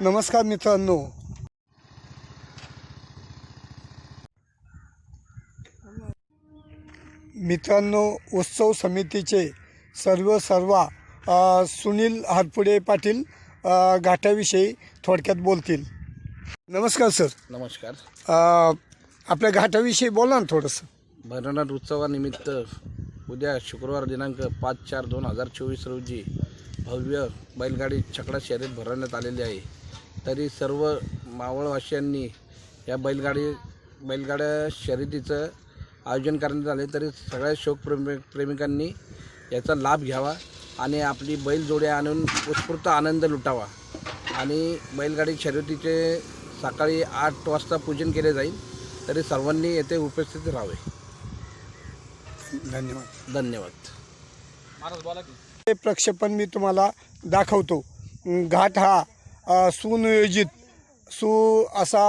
नमस्कार मित्रांनो. मित्रांनो उत्सव समितीचे सर्व सर्व सुनील हारपुडे पाटील घाटाविषयी थोडक्यात बोलतील. नमस्कार सर. नमस्कार. आपल्या घाटाविषयी बोला ना थोडंसं. भैरवनाथ उत्सवानिमित्त उद्या शुक्रवार दिनांक पाच चार दोन हजार चोवीस रोजी भव्य बैलगाडी छकडा शर्यत भरवण्यात आलेली आहे. तरी सर्व मावळवासियांनी या बैलगाडी बैलगाड्या शर्यतीचं आयोजन करण्यात आले. तरी सगळ्या शोकप्रेमी प्रेमिकांनी याचा लाभ घ्यावा आणि आपली बैलजोड्या आणून उत्स्फूर्त आनंद लुटावा. आणि बैलगाडी शर्यतीचे सकाळी आठ वाजता पूजन केले जाईल. तरी सर्वांनी येथे उपस्थित राहावे. धन्यवाद. धन्यवाद. हे प्रक्षेपण मी तुम्हाला दाखवतो. घाट हा सुनियोजित सु असा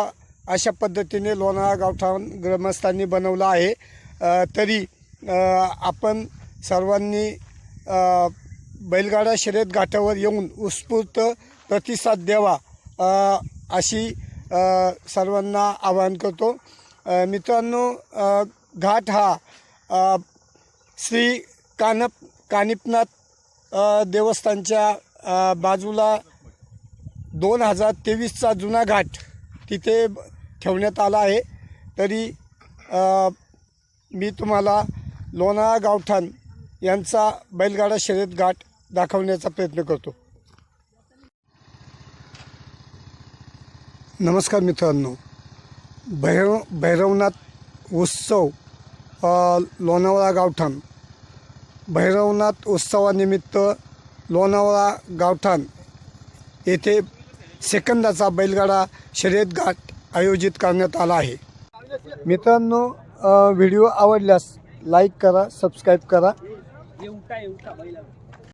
अशा पद्धतीने लोणाळा गावठाण ग्रामस्थांनी बनवला आहे. तरी आपण सर्वांनी बैलगाडा शर्यत घाटावर येऊन उत्स्फूर्त प्रतिसाद द्यावा अशी सर्वांना आवाहन करतो. मित्रांनो घाट हा श्री कानप कानिपनाथ देवस्थानच्या बाजूला दोन हजार तेवीसचा जुना घाट तिथे ठेवण्यात आला आहे. तरी मी तुम्हाला लोणाळा गावठाण यांचा बैलगाडा शर्यत घाट दाखवण्याचा प्रयत्न करतो. नमस्कार मित्रांनो. भैरव भैरवनाथ उत्सव लोणावळा गावठाण. भैरवनाथ उत्सवानिमित्त लोणावळा गावठाण येथे सेकंदाचा बैलगाडा शर्यत घाट आयोजित करण्यात आला आहे. मित्रांनो व्हिडिओ आवडल्यास लाईक करा सबस्क्राईब करा.